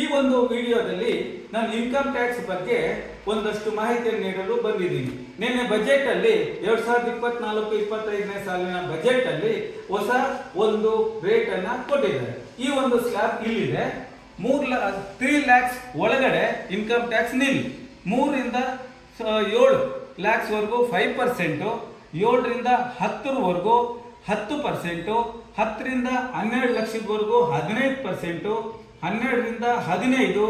ಈ ಒಂದು ವಿಡಿಯೋದಲ್ಲಿ ನಾನು ಇನ್ಕಮ್ ಟ್ಯಾಕ್ಸ್ ಬಗ್ಗೆ ಒಂದಷ್ಟು ಮಾಹಿತಿಯನ್ನು ನೀಡಲು ಬಂದಿದ್ದೀನಿ. ನಿನ್ನೆ ಬಜೆಟ್ ಅಲ್ಲಿ ಎರಡ್ ಸಾವಿರದ ಇಪ್ಪತ್ನಾಲ್ಕು, ಇಪ್ಪತ್ತೈದನೇ ಸಾಲಿನ ಬಜೆಟ್ ಅಲ್ಲಿ ಹೊಸ ಒಂದು ರೇಟ್ ಅನ್ನ ಕೊಟ್ಟಿದ್ದಾರೆ. ಈ ಒಂದು ಸ್ಲ್ಯಾಬ್ ಇಲ್ಲಿದೆ. ಮೂರ್ ತ್ರೀ ಲ್ಯಾಕ್ಸ್ ಒಳಗಡೆ ಇನ್ಕಮ್ ಟ್ಯಾಕ್ಸ್ ನಿಲ್ ಮೂರಿಂದ ಏಳು ಲ್ಯಾಕ್ಸ್ ವರೆಗೂ ಫೈವ್ ಪರ್ಸೆಂಟು ಏಳರಿಂದ ಹತ್ತರವರೆಗೂ ಹತ್ತು ಪರ್ಸೆಂಟು ಹತ್ತರಿಂದ ಹನ್ನೆರಡು ಲಕ್ಷದವರೆಗೂ ಹದಿನೈದು ಪರ್ಸೆಂಟು ಹನ್ನೆರಡರಿಂದ ಹದಿನೈದು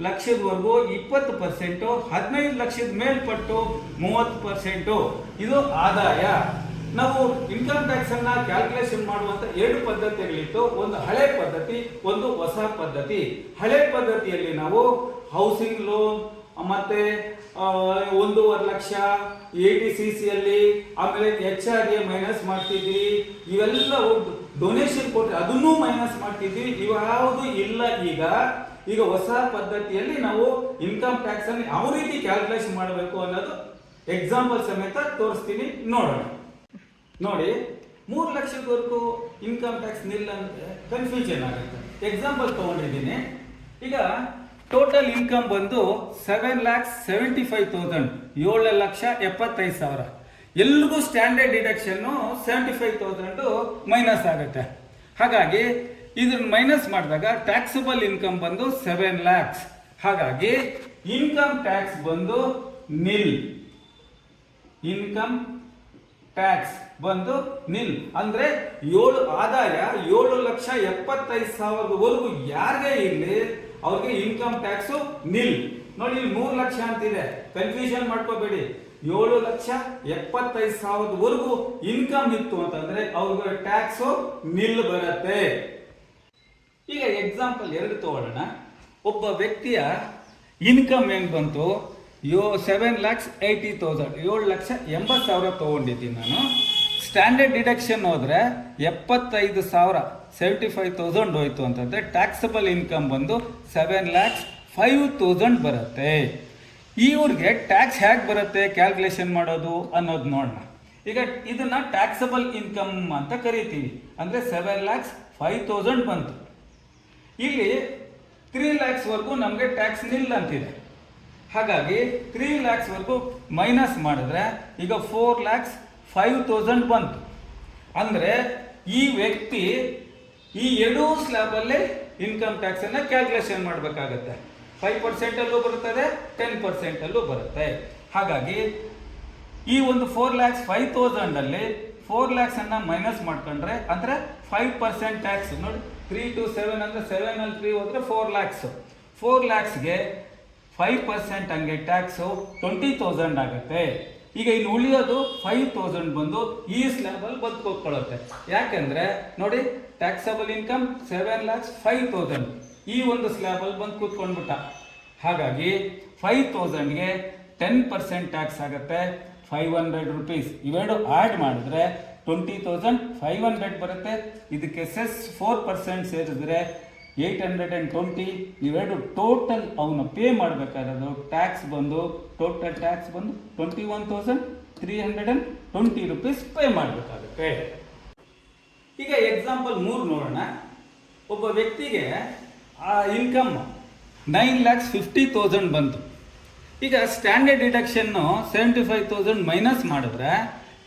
ಲಕ್ಷದವರೆಗೂ ಇಪ್ಪತ್ತು ಪರ್ಸೆಂಟು, ಹದಿನೈದು ಲಕ್ಷದ ಮೇಲ್ಪಟ್ಟು ಮೂವತ್ತು ಪರ್ಸೆಂಟು. ಇದು ಆದಾಯ. ನಾವು ಇನ್ಕಮ್ ಟ್ಯಾಕ್ಸ್ ಅನ್ನ ಕ್ಯಾಲ್ಕುಲೇಷನ್ ಮಾಡುವಂತ ಎರಡು ಪದ್ಧತಿಗಳಿತ್ತು. ಒಂದು ಹಳೆ ಪದ್ಧತಿ, ಒಂದು ಹೊಸ ಪದ್ಧತಿ. ಹಳೆ ಪದ್ಧತಿಯಲ್ಲಿ ನಾವು ಹೌಸಿಂಗ್ ಲೋನ್ ಮತ್ತೆ ಒಂದೂವರೆ lakh A T C C ಅಲ್ಲಿ, ಆಮೇಲೆ ಎಚ್ ಆರ್ ಎ ಮೈನಸ್ ಮಾಡ್ತಿದ್ವಿ ಇವೆಲ್ಲ ಡೊನೇಷನ್ ಕೊಟ್ಟರೆ ಅದನ್ನೂ ಮೈನಸ್ ಮಾಡ್ತಿದ್ವಿ ಇವ್ಯಾವುದು ಇಲ್ಲ ಈಗ. ಈಗ ಹೊಸ ಪದ್ಧತಿಯಲ್ಲಿ ನಾವು ಇನ್ಕಮ್ ಟ್ಯಾಕ್ಸ್ ಅನ್ನು ಯಾವ ರೀತಿ ಕ್ಯಾಲ್ಕುಲೇಷನ್ ಮಾಡಬೇಕು ಅನ್ನೋದು ಎಕ್ಸಾಂಪಲ್ ಸಮೇತ ತೋರಿಸ್ತೀನಿ ನೋಡೋಣ. ನೋಡಿ, ಮೂರು ಲಕ್ಷದವರೆಗೂ ಇನ್ಕಮ್ ಟ್ಯಾಕ್ಸ್ ನಿಲ್ಲ ಅಂದ್ರೆ ಕನ್ಫ್ಯೂಷನ್ ಆಗುತ್ತೆ. ಎಕ್ಸಾಂಪಲ್ ತಗೊಂಡಿದ್ದೀನಿ. ಈಗ ಟೋಟಲ್ ಇನ್ಕಮ್ ಬಂದು seven lakhs seventy five thousand ಏಳು ಲಕ್ಷ ಎಪ್ಪತ್ತೈದು ಸಾವಿರ. ಎಲ್ರಿಗೂ standard deduction seventy five thousand minus ಆಗುತ್ತೆ. ಹಾಗಾಗಿ ಇದನ್ನ ಮೈನಸ್ ಮಾಡಿದಾಗ ಟ್ಯಾಕ್ಸಬಲ್ ಇನ್ಕಮ್ ಬಂದು ಸೆವೆನ್ ಲ್ಯಾಕ್ಸ್ ಹಾಗಾಗಿ ಇನ್ಕಮ್ ಟ್ಯಾಕ್ಸ್ ಬಂದು ನಿಲ್ ಇನ್ಕಮ್ ಟ್ಯಾಕ್ಸ್ ಬಂದು ನಿಲ್ ಅಂದ್ರೆ ಏಳು ಆದಾಯ ಏಳು ಲಕ್ಷ ಎಪ್ಪತ್ತೈದು ಸಾವಿರದವರೆಗೂ ಯಾರಿಗೆ ಇರಲಿ? ಅವ್ರಿಗೆ ಇನ್ಕಮ್ ಟ್ಯಾಕ್ಸ್ ನಿಲ್. ನೋಡಿ, ಇಲ್ಲಿ ಮೂರು ಲಕ್ಷ ಅಂತಿದೆ. ಕನ್ಫ್ಯೂಷನ್ ಮಾಡ್ಕೋಬೇಡಿ. ಏಳು ಲಕ್ಷ ಎಪ್ಪತ್ತೈದು ಸಾವಿರದವರೆಗೂ ಇನ್ಕಮ್ ಇತ್ತು ಅಂತಂದ್ರೆ ಅವ್ರಿಗೆ ಟ್ಯಾಕ್ಸ್ ನಿಲ್ ಬರುತ್ತೆ. ಈಗ ಎಕ್ಸಾಂಪಲ್ ಎರಡು ತಗೊಳ್ಳೋಣ. ಒಬ್ಬ ವ್ಯಕ್ತಿಯ ಇನ್ಕಮ್ ಹೆಂಗೆ ಬಂತು? ಯೋ ಸೆವೆನ್ ಲ್ಯಾಕ್ಸ್ ಏಯ್ಟಿ ತೌಸಂಡ್ ಏಳು ಲಕ್ಷ ಎಂಬತ್ತು ಸಾವಿರ ತೊಗೊಂಡಿದ್ದೀನಿ ನಾನು. ಸ್ಟ್ಯಾಂಡರ್ಡ್ ಡಿಡಕ್ಷನ್ ಹೋದ್ರೆ ಎಪ್ಪತ್ತೈದು ಸಾವಿರ ಸೆವೆಂಟಿ ಫೈವ್ ತೌಸಂಡ್ ಹೋಯ್ತು ಅಂತಂದ್ರೆ ಟ್ಯಾಕ್ಸಬಲ್ ಇನ್ಕಮ್ ಬಂದು ಸೆವೆನ್ ಲ್ಯಾಕ್ಸ್ ಫೈವ್ ತೌಸಂಡ್ ಬರುತ್ತೆ. ಇವ್ರಿಗೆ ಟ್ಯಾಕ್ಸ್ ಹೇಗೆ ಬರುತ್ತೆ ಕ್ಯಾಲ್ಕುಲೇಷನ್ ಮಾಡೋದು ಅನ್ನೋದು ನೋಡೋಣ ಈಗ ಇದನ್ನ ಟ್ಯಾಕ್ಸಬಲ್ ಇನ್ಕಮ್ ಅಂತ ಕರಿತೀವಿ. ಅಂದ್ರೆ ಸೆವೆನ್ ಲ್ಯಾಕ್ಸ್ ಫೈವ್ ತೌಸಂಡ್ ಬಂತು. ಇಲ್ಲಿ ತ್ರೀ ಲ್ಯಾಕ್ಸ್ ವರೆಗೂ ನಮಗೆ ಟ್ಯಾಕ್ಸ್ ನಿಲ್ ಅಂತಿದೆ. ಹಾಗಾಗಿ ತ್ರೀ ಲ್ಯಾಕ್ಸ್ ವರೆಗೂ ಮೈನಸ್ ಮಾಡಿದ್ರೆ ಈಗ ಫೋರ್ ಲ್ಯಾಕ್ಸ್ ಫೈವ್ ತೌಸಂಡ್ ಬಂತು. ಅಂದ್ರೆ ಈ ವ್ಯಕ್ತಿ ಈ ಎರಡೂ ಸ್ಲ್ಯಾಬ್ ಅಲ್ಲಿ ಇನ್ಕಮ್ ಟ್ಯಾಕ್ಸ್ ಅನ್ನ ಕ್ಯಾಲ್ಕುಲೇಷನ್ ಮಾಡಬೇಕಾಗತ್ತೆ. ಫೈವ್ ಪರ್ಸೆಂಟಲ್ಲೂ ಬರುತ್ತದೆ ಟೆನ್ ಪರ್ಸೆಂಟಲ್ಲೂ ಬರುತ್ತೆ. ಹಾಗಾಗಿ ಈ ಒಂದು ಫೋರ್ ಲ್ಯಾಕ್ಸ್ ಫೈವ್ ತೌಸಂಡ್ ಅಲ್ಲಿ ಫೋರ್ ಲ್ಯಾಕ್ಸನ್ನು ಮೈನಸ್ ಮಾಡ್ಕೊಂಡ್ರೆ ಅಂದ್ರೆ ಫೈವ್ ಪರ್ಸೆಂಟ್ ಟ್ಯಾಕ್ಸ್ ನೋಡಿ ತ್ರೀ ಟು ಸೆವೆನ್ ಅಂದ್ರೆ ಸೆವೆನ್ ಅಲ್ಲಿ ತ್ರೀ ಹೋದ್ರೆ ಫೋರ್ ಲ್ಯಾಕ್ಸ್ ಫೋರ್ ಲ್ಯಾಕ್ಸ್ಗೆ ಫೈವ್ ಪರ್ಸೆಂಟ್ ಹಂಗೆ ಟ್ಯಾಕ್ಸು ಟ್ವೆಂಟಿ ತೌಸಂಡ್ ಆಗುತ್ತೆ. ಈಗ ಇನ್ನು ಉಳಿಯೋದು ಫೈವ್ ತೌಸಂಡ್ ಬಂದು ಈ ಸ್ಲ್ಯಾಬಲ್ಲಿ ಯಾಕೆಂದರೆ ಯಾಕೆಂದ್ರೆ ನೋಡಿ taxable income seven lakhs five thousand ಈ ಒಂದು ಸ್ಲ್ಯಾಬಲ್ಲಿ ಬಂದು ಕೂತ್ಕೊಂಡ್ಬಿಟ್ಟ. ಹಾಗಾಗಿ ಫೈವ್ ತೌಸಂಡ್ಗೆ ಟೆನ್ ಪರ್ಸೆಂಟ್ ಟ್ಯಾಕ್ಸ್ ಆಗುತ್ತೆ ಫೈವ್ ಹಂಡ್ರೆಡ್ ರುಪೀಸ್ ಇವೆರಡು ಆ್ಯಡ್ ಮಾಡಿದ್ರೆ ಟ್ವೆಂಟಿ ತೌಸಂಡ್ ಫೈವ್ ಹಂಡ್ರೆಡ್ ಬರುತ್ತೆ. ಇದಕ್ಕೆ ಸೆಸ್ ಫೋರ್ ಪರ್ಸೆಂಟ್ ಸೇರಿದ್ರೆ ಏಯ್ಟ್ ಹಂಡ್ರೆಡ್ ಆ್ಯಂಡ್ ಟ್ವೆಂಟಿ ಇವೆರಡು ಟೋಟಲ್ ಅವನು ಪೇ ಮಾಡಬೇಕಾಗಿರೋದು ಟ್ಯಾಕ್ಸ್ ಬಂದು ಟೋಟಲ್ ಟ್ಯಾಕ್ಸ್ ಬಂದು twenty one thousand three hundred and twenty rupees pay ಮಾಡಬೇಕಾಗುತ್ತೆ. ಈಗ ಎಕ್ಸಾಂಪಲ್ ಮೂರು ನೋಡೋಣ. ಒಬ್ಬ ವ್ಯಕ್ತಿಗೆ, ಆ income nine lakhs fifty thousand ಬಂತು. ಈಗ ಸ್ಟ್ಯಾಂಡರ್ಡ್ ಡಿಡಕ್ಷನ್ನು ಸೆವೆಂಟಿ ಫೈವ್ ತೌಸಂಡ್ ಮೈನಸ್ ಮಾಡಿದ್ರೆ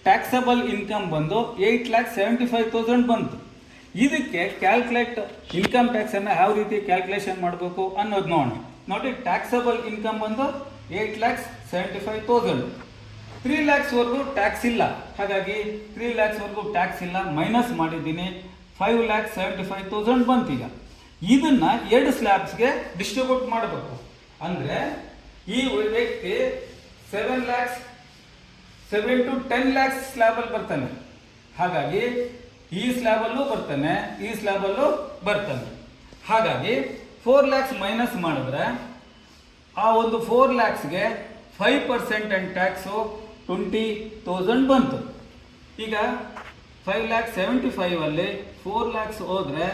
ಟ್ಯಾಕ್ಸಬಲ್ ಇನ್ಕಮ್ ಬಂದು eight lakh seventy five thousand ಬಂತು. ಇದಕ್ಕೆ ಕ್ಯಾಲ್ಕುಲೇಟ್ ಇನ್ಕಮ್ ಟ್ಯಾಕ್ಸನ್ನು ಯಾವ ರೀತಿ ಕ್ಯಾಲ್ಕುಲೇಷನ್ ಮಾಡಬೇಕು ಅನ್ನೋದು ನೋಡಿ ನೋಡಿ ಟ್ಯಾಕ್ಸಬಲ್ ಇನ್ಕಮ್ ಬಂದು eight lakhs seventy five thousand three ಲ್ಯಾಕ್ಸ್ವರೆಗೂ tax ಇಲ್ಲ. ಹಾಗಾಗಿ ತ್ರೀ ಲ್ಯಾಕ್ಸ್ವರೆಗೂ ಟ್ಯಾಕ್ಸ್ ಇಲ್ಲ ಮೈನಸ್ ಮಾಡಿದ್ದೀನಿ five lakhs seventy five thousand ಬಂತೀಗ. ಇದನ್ನ ಎರಡು ಸ್ಲ್ಯಾಬ್ಸ್ಗೆ ಡಿಸ್ಟ್ರಿಬ್ಯೂಟ್ ಮಾಡಬೇಕು. ಅಂದರೆ ಈ ವ್ಯಕ್ತಿ seven lakhs seven to ten lakhs ಸ್ಲ್ಯಾಬಲ್ಲಿ ಬರ್ತಾನೆ. ಹಾಗಾಗಿ ಈ ಸ್ಲ್ಯಾಬಲ್ಲೂ ಬರ್ತಾನೆ, ಈ ಸ್ಲ್ಯಾಬಲ್ಲೂ ಬರ್ತಾನೆ. ಹಾಗಾಗಿ ಫೋರ್ ಲ್ಯಾಕ್ಸ್ ಮೈನಸ್ ಮಾಡಿದ್ರೆ ಆ ಒಂದು four ಲ್ಯಾಕ್ಸ್ಗೆ five percent and tax twenty thousand ಬಂತು. ಈಗ ಫೈವ್ ಲ್ಯಾಕ್ ಸೆವೆಂಟಿ ಫೈವ್ ಅಲ್ಲಿ ಫೋರ್ ಲ್ಯಾಕ್ಸ್ ಹೋದರೆ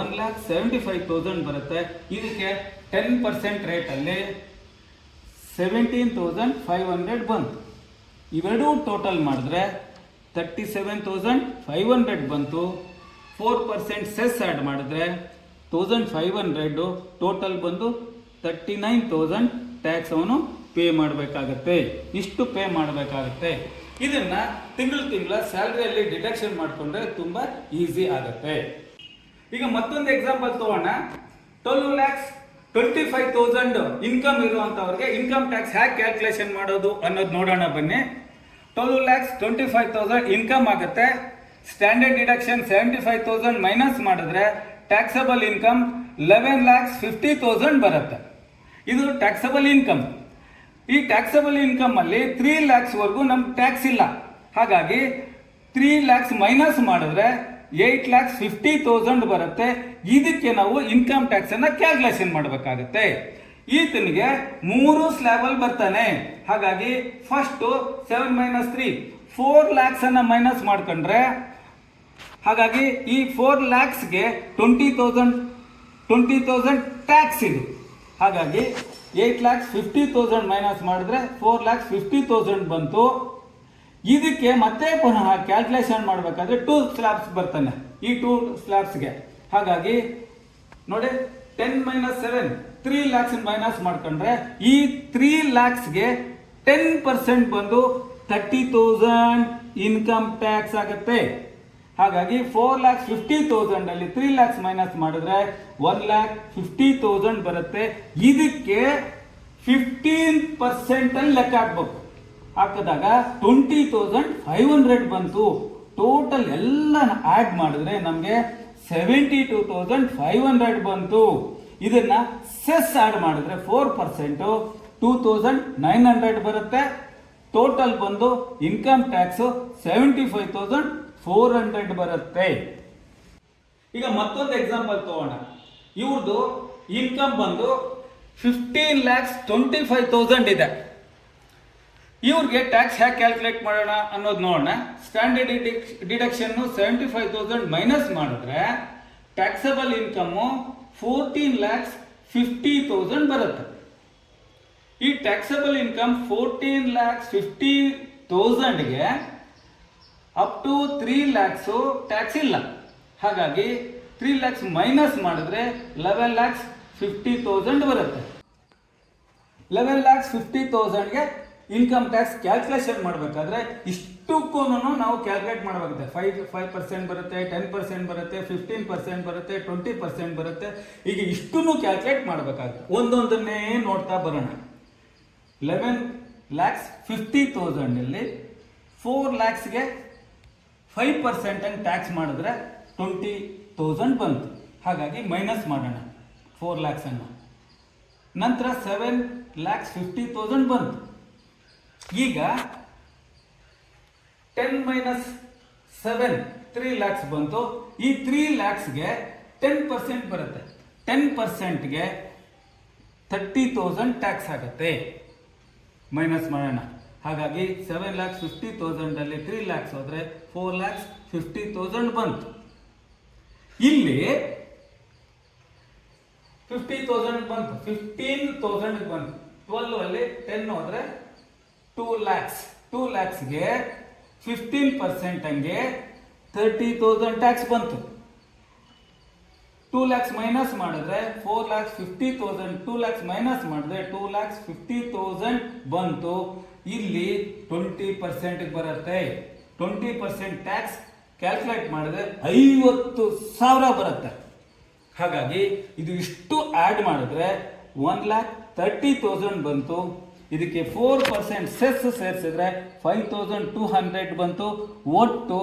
one lakh seventy five thousand ಬರುತ್ತೆ. ಇದಕ್ಕೆ ಟೆನ್ ಪರ್ಸೆಂಟ್ ರೇಟಲ್ಲಿ ಸೆವೆಂಟೀನ್ ತೌಸಂಡ್ ಫೈವ್ ಹಂಡ್ರೆಡ್ ಬಂತು. ಇವೆರಡೂ ಟೋಟಲ್ ಮಾಡಿದ್ರೆ thirty seven thousand five hundred ಬಂತು. ಫೋರ್ ಪರ್ಸೆಂಟ್ ಸೆಸ್ ಆ್ಯಡ್ ಮಾಡಿದ್ರೆ ತೌಸಂಡ್ ಫೈವ್ ಹಂಡ್ರೆಡು ಟೋಟಲ್ ಬಂದು ತರ್ಟಿ ನೈನ್ ತೌಸಂಡ್ ಟ್ಯಾಕ್ಸ್ ಅವನು ಪೇ ಮಾಡಬೇಕಾಗತ್ತೆ. ಇಷ್ಟು ಪೇ ಮಾಡಬೇಕಾಗತ್ತೆ. ಇದನ್ನು ತಿಂಗಳು ತಿಂಗಳ ಸ್ಯಾಲ್ರಿಯಲ್ಲಿ ಡಿಡಕ್ಷನ್ ಮಾಡಿಕೊಂಡ್ರೆ ತುಂಬ ಈಸಿ ಆಗುತ್ತೆ. ಈಗ ಮತ್ತೊಂದು ಎಕ್ಸಾಂಪಲ್ ತಗೋಣ. Twelve lakhs twenty five thousand income ಇರುವಂತವ್ರಿಗೆ income tax ಹೇಗೆ ಕ್ಯಾಲ್ಕುಲೇಷನ್ ಮಾಡೋದು ಅನ್ನೋದು ನೋಡೋಣ ಬನ್ನಿ. Twelve lakhs twenty five thousand income ಆಗುತ್ತೆ. Standard deduction seventy five thousand minus ಮಾಡಿದ್ರೆ taxable income eleven lakhs fifty thousand ಬರುತ್ತೆ. ಇದು ಟ್ಯಾಕ್ಸಬಲ್ ಇನ್ಕಮ್ ಈ ಟ್ಯಾಕ್ಸಬಲ್ ಇನ್ಕಮ್ ಅಲ್ಲಿ ತ್ರೀ ಲ್ಯಾಕ್ಸ್ ವರೆಗೂ ನಮ್ಗೆ ಟ್ಯಾಕ್ಸ್ ಇಲ್ಲ. ಹಾಗಾಗಿ ತ್ರೀ ಲ್ಯಾಕ್ಸ್ ಮೈನಸ್ ಮಾಡಿದ್ರೆ ಏಟ್ ಲ್ಯಾಕ್ಸ್ ಫಿಫ್ಟಿ ತೌಸಂಡ್ ಬರುತ್ತೆ. ಇದಕ್ಕೆ ನಾವು ಇನ್ಕಮ್ ಟ್ಯಾಕ್ಸ್ ಅನ್ನ ಕ್ಯಾಲ್ಕುಲೇಷನ್ ಮಾಡಬೇಕಾಗುತ್ತೆ. ಈತನಿಗೆ ಮೂರು ಸ್ಲ್ಯಾಬ್ ಅಲ್ಲಿ ಬರ್ತಾನೆ. ಹಾಗಾಗಿ first seven minus three four ಲ್ಯಾಕ್ಸನ್ನು minus ಮಾಡ್ಕೊಂಡ್ರೆ, ಹಾಗಾಗಿ ಈ four ಲ್ಯಾಕ್ಸ್ಗೆ twenty thousand twenty thousand tax ಇದು. ಹಾಗಾಗಿ eight lakhs fifty thousand minus ಮಾಡಿದ್ರೆ ಫೋರ್ ಲ್ಯಾಕ್ಸ್ ಫಿಫ್ಟಿ ತೌಸಂಡ್ ಬಂತು. ಇದಕ್ಕೆ ಮತ್ತೆ ಪುನಃ ಕ್ಯಾಲ್ಕುಲೇಷನ್ ಮಾಡಬೇಕಾದ್ರೆ ಟೂ ಸ್ಲ್ಯಾಬ್ಸ್ ಬರ್ತಾನೆ ಈ ಟೂ ಸ್ಲ್ಯಾಬ್ಸ್ಗೆ ಹಾಗಾಗಿ ನೋಡಿ. Ten minus seven three lakhs minus ಮಾಡ್ಕೊಂಡ್ರೆ, ಈ ತ್ರೀ ಲ್ಯಾಕ್ಸ್ಗೆ ಟೆನ್ ಪರ್ಸೆಂಟ್ ಬಂದು ತರ್ಟಿ ತೌಸಂಡ್ ಇನ್ಕಮ್ ಟ್ಯಾಕ್ಸ್ ಆಗುತ್ತೆ. ಹಾಗಾಗಿ ಫೋರ್ ಲ್ಯಾಕ್ಸ್ ಫಿಫ್ಟಿ ತೌಸಂಡ್ ಅಲ್ಲಿ ತ್ರೀ ಲ್ಯಾಕ್ಸ್ ಮೈನಸ್ ಮಾಡಿದ್ರೆ ಒನ್ ಲ್ಯಾಕ್ ಫಿಫ್ಟಿ ತೌಸಂಡ್ ಬರುತ್ತೆ. ಇದಕ್ಕೆ ಫಿಫ್ಟೀನ್ ಪರ್ಸೆಂಟ್ ಅಲ್ಲಿ ಲೆಕ್ಕ ಹಾಕ್ಬೇಕು. ಹಾಕಿದಾಗ ಟ್ವೆಂಟಿ ತೌಸಂಡ್ ಫೈವ್ ಹಂಡ್ರೆಡ್ ಬಂತು. ಟೋಟಲ್ ಎಲ್ಲ ಆಡ್ ಮಾಡಿದ್ರೆ ನಮಗೆ seventy two thousand five hundred ಬಂತು. ಇದನ್ನ ಸೆಸ್ ಆಡ್ ಮಾಡಿದ್ರೆ four percent two thousand nine hundred ಬರುತ್ತೆ. ಟೋಟಲ್ ಬಂದು income tax seventy five thousand four hundred ಬರುತ್ತೆ. ಈಗ ಮತ್ತೊಂದು ಎಕ್ಸಾಂಪಲ್ ತಗೋಣ. ಇವ್ರದ್ದು ಇನ್ಕಮ್ ಬಂದು fifteen lakhs twenty five thousand ಇದೆ. ಇವ್ರಿಗೆ ಟ್ಯಾಕ್ಸ್ ಹ್ಯಾಕ್ ಕ್ಯಾಲ್ಕುಲೇಟ್ ಮಾಡೋಣ ಅನ್ನೋದು ನೋಡೋಣ standard deduction seventy five thousand minus ಮಾಡಿದ್ರೆ taxable income fourteen lakhs fifty thousand ಬರುತ್ತೆ. ಈ taxable income fourteen lakhs fifty ತೌಸಂಡ್ಗೆ up to three lakhs tax ಇಲ್ಲ. ಹಾಗಾಗಿ ತ್ರೀ ಲ್ಯಾಕ್ಸ್ ಮೈನಸ್ ಮಾಡಿದ್ರೆ ಲೆವೆನ್ ಲ್ಯಾಕ್ಸ್ ಫಿಫ್ಟಿ ತೌಸಂಡ್ ಬರುತ್ತೆ. ಲೆವೆನ್ ಲ್ಯಾಕ್ಸ್ ಫಿಫ್ಟಿ ತೌಸಂಡ್ಗೆ ಇನ್ಕಮ್ ಟ್ಯಾಕ್ಸ್ ಕ್ಯಾಲ್ಕುಲೇಷನ್ ಮಾಡಬೇಕಾದ್ರೆ ಇಷ್ಟಕ್ಕೂ ನಾವು ಕ್ಯಾಲ್ಕುಲೇಟ್ ಮಾಡಬೇಕಾಗುತ್ತೆ. ಫೈವ್ ಫೈವ್ ಪರ್ಸೆಂಟ್ ಬರುತ್ತೆ ಟೆನ್ ಪರ್ಸೆಂಟ್ ಬರುತ್ತೆ ಫಿಫ್ಟೀನ್ ಪರ್ಸೆಂಟ್ ಬರುತ್ತೆ ಟ್ವೆಂಟಿ ಪರ್ಸೆಂಟ್ ಬರುತ್ತೆ. ಈಗ ಇಷ್ಟನ್ನು ಕ್ಯಾಲ್ಕುಲೇಟ್ ಮಾಡಬೇಕಾಗುತ್ತೆ. ಒಂದೊಂದನ್ನೇ ನೋಡ್ತಾ ಬರೋಣ. ಲೆವೆನ್ ಲ್ಯಾಕ್ಸ್ ಫಿಫ್ಟಿ ತೌಸಂಡಲ್ಲಿ ಫೋರ್ ಲ್ಯಾಕ್ಸ್ಗೆ ಫೈವ್ ಪರ್ಸೆಂಟ್ ಹಂಗೆ ಟ್ಯಾಕ್ಸ್ ಮಾಡಿದ್ರೆ ಟ್ವೆಂಟಿ ತೌಸಂಡ್ ಬಂತು. ಹಾಗಾಗಿ ಮೈನಸ್ ಮಾಡೋಣ. ಫೋರ್ ಲ್ಯಾಕ್ಸನ್ನು ನಂತರ ಸೆವೆನ್ ಲ್ಯಾಕ್ಸ್ ಫಿಫ್ಟಿ ತೌಸಂಡ್ ಬಂತು. ಈಗ ten minus seven three lakhs ಬಂತು. ಈ ತ್ರೀ ಲ್ಯಾಕ್ಸ್ಗೆ ಟೆನ್ ಪರ್ಸೆಂಟ್ ಬರುತ್ತೆ. ಟೆನ್ ಪರ್ಸೆಂಟ್ಗೆ ಥರ್ಟಿ ತೌಸಂಡ್ ಟ್ಯಾಕ್ಸ್ ಆಗುತ್ತೆ. ಮೈನಸ್ ಮಾಡೋಣ. ಹಾಗಾಗಿ ಸೆವೆನ್ ಲ್ಯಾಕ್ಸ್ ಫಿಫ್ಟಿ ತೌಸಂಡಲ್ಲಿ ತ್ರೀ ಲ್ಯಾಕ್ಸ್ ಹೋದರೆ ಫೋರ್ ಲ್ಯಾಕ್ಸ್ ಫಿಫ್ಟಿ ತೌಸಂಡ್ ಬಂತು. ಇಲ್ಲಿ ಫಿಫ್ಟಿ ತೌಸಂಡ್ ಬಂತು. ಫಿಫ್ಟೀನ್ ತೌಸಂಡ್ ಬಂತು. ಟ್ವೆಲ್ ಅಲ್ಲಿ ಟೆನ್ ಹೋದ್ರೆ ಟೂ ಲ್ಯಾಕ್ಸ್ ಟೂ ಲ್ಯಾಕ್ಸ್ಗೆ ಫಿಫ್ಟೀನ್ ಪರ್ಸೆಂಟ್ ಹಂಗೆ ತರ್ಟಿ ತೌಸಂಡ್ ಟ್ಯಾಕ್ಸ್ ಬಂತು. ಟೂ ಲ್ಯಾಕ್ಸ್ ಮೈನಸ್ ಮಾಡಿದ್ರೆ four lakhs fifty thousand two lakhs minus ಮಾಡಿದ್ರೆ ಟೂ ಲ್ಯಾಕ್ಸ್ ಫಿಫ್ಟಿ ತೌಸಂಡ್ ಬಂತು. ಇಲ್ಲಿ ಟ್ವೆಂಟಿ ಪರ್ಸೆಂಟ್ ಬರುತ್ತೆ. ಟ್ವೆಂಟಿ ಪರ್ಸೆಂಟ್ ಟ್ಯಾಕ್ಸ್ ಕ್ಯಾಲ್ಕುಲೇಟ್ ಮಾಡಿದ್ರೆ ಐವತ್ತು ಸಾವಿರ ಬರುತ್ತೆ. ಹಾಗಾಗಿ ಇದು ಇಷ್ಟು ಆ್ಯಡ್ ಮಾಡಿದ್ರೆ ಒನ್ ಲ್ಯಾಕ್ ತರ್ಟಿ ತೌಸಂಡ್ ಬಂತು. ಇದಕ್ಕೆ ಫೋರ್ ಪರ್ಸೆಂಟ್ ಸೆಸ್ ಸೇರಿಸಿದ್ರೆ ಫೈವ್ ತೌಸಂಡ್ ಟೂ ಹಂಡ್ರೆಡ್ ಬಂತು. ಒಟ್ಟು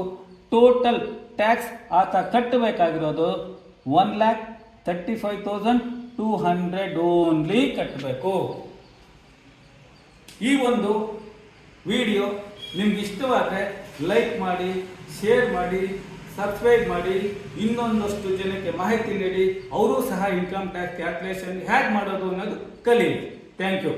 ಟೋಟಲ್ ಟ್ಯಾಕ್ಸ್ ಆತ ಕಟ್ಟಬೇಕಾಗಿರೋದು one lakh thirty five thousand two hundred only ಕಟ್ಟಬೇಕು. ಈ ಒಂದು ವಿಡಿಯೋ ನಿಮ್ಗೆ ಇಷ್ಟವಾದರೆ ಲೈಕ್ ಮಾಡಿ ಶೇರ್ ಮಾಡಿ ಸಬ್ಸ್ಕ್ರೈಬ್ ಮಾಡಿ, ಇನ್ನೊಂದಷ್ಟು ಜನಕ್ಕೆ ಮಾಹಿತಿ ನೀಡಿ, ಅವರು ಸಹ ಇನ್ಕಮ್ ಟ್ಯಾಕ್ಸ್ ಕ್ಯಾಲ್ಕುಲೇಷನ್ ಹೇಗೆ ಮಾಡೋದು ಅನ್ನೋದು ಕಲೀಲಿ. Thank you